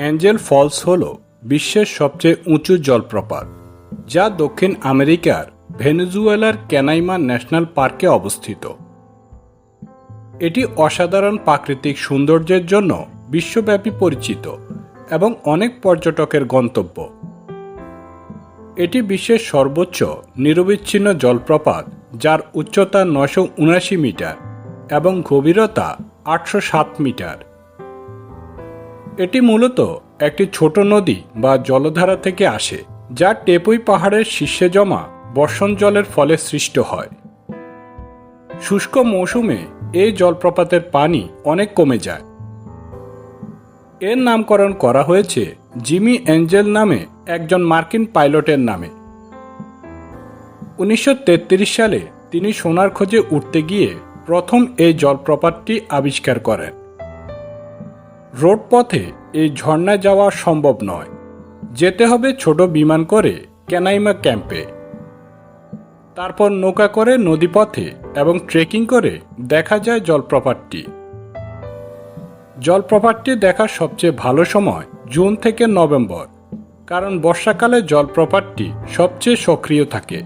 Angel Falls হল বিশ্বের সবচেয়ে উঁচু জলপ্রপাত, যা দক্ষিণ আমেরিকার ভেনেজুয়েলার ক্যানাইমা ন্যাশনাল পার্কে অবস্থিত। এটি অসাধারণ প্রাকৃতিক সৌন্দর্যের জন্য বিশ্বব্যাপী পরিচিত এবং অনেক পর্যটকের গন্তব্য। এটি বিশ্বের সর্বোচ্চ নিরবিচ্ছিন্ন জলপ্রপাত, যার উচ্চতা নশো মিটার এবং গভীরতা আটশো সাত মিটার। এটি মূলত একটি ছোট নদী বা জলধারা থেকে আসে, যা টেপুই পাহাড়ের শীর্ষে জমা বর্ষণ জলের ফলে সৃষ্ট হয়। শুষ্ক মৌসুমে এই জলপ্রপাতের পানি অনেক কমে যায়। এর নামকরণ করা হয়েছে জিমি অ্যাঞ্জেল নামে একজন মার্কিন পাইলটের নামে। উনিশশো তেত্রিশ সালে তিনি সোনার খোঁজে উঠতে গিয়ে প্রথম এই জলপ্রপাতটি আবিষ্কার করেন। রোড পথে এই ঝর্ণায় যাওয়া সম্ভব নয়। যেতে হবে ছোট বিমান করে ক্যানাইমা ক্যাম্পে। তারপর নৌকা করে নদীপথে এবং ট্রেকিং করে দেখা যায় জলপ্রপাতটি। জলপ্রপাতটি দেখার সবচেয়ে ভালো সময় জুন থেকে নভেম্বর, কারণ বর্ষাকালে জলপ্রপাতটি সবচেয়ে সক্রিয় থাকে।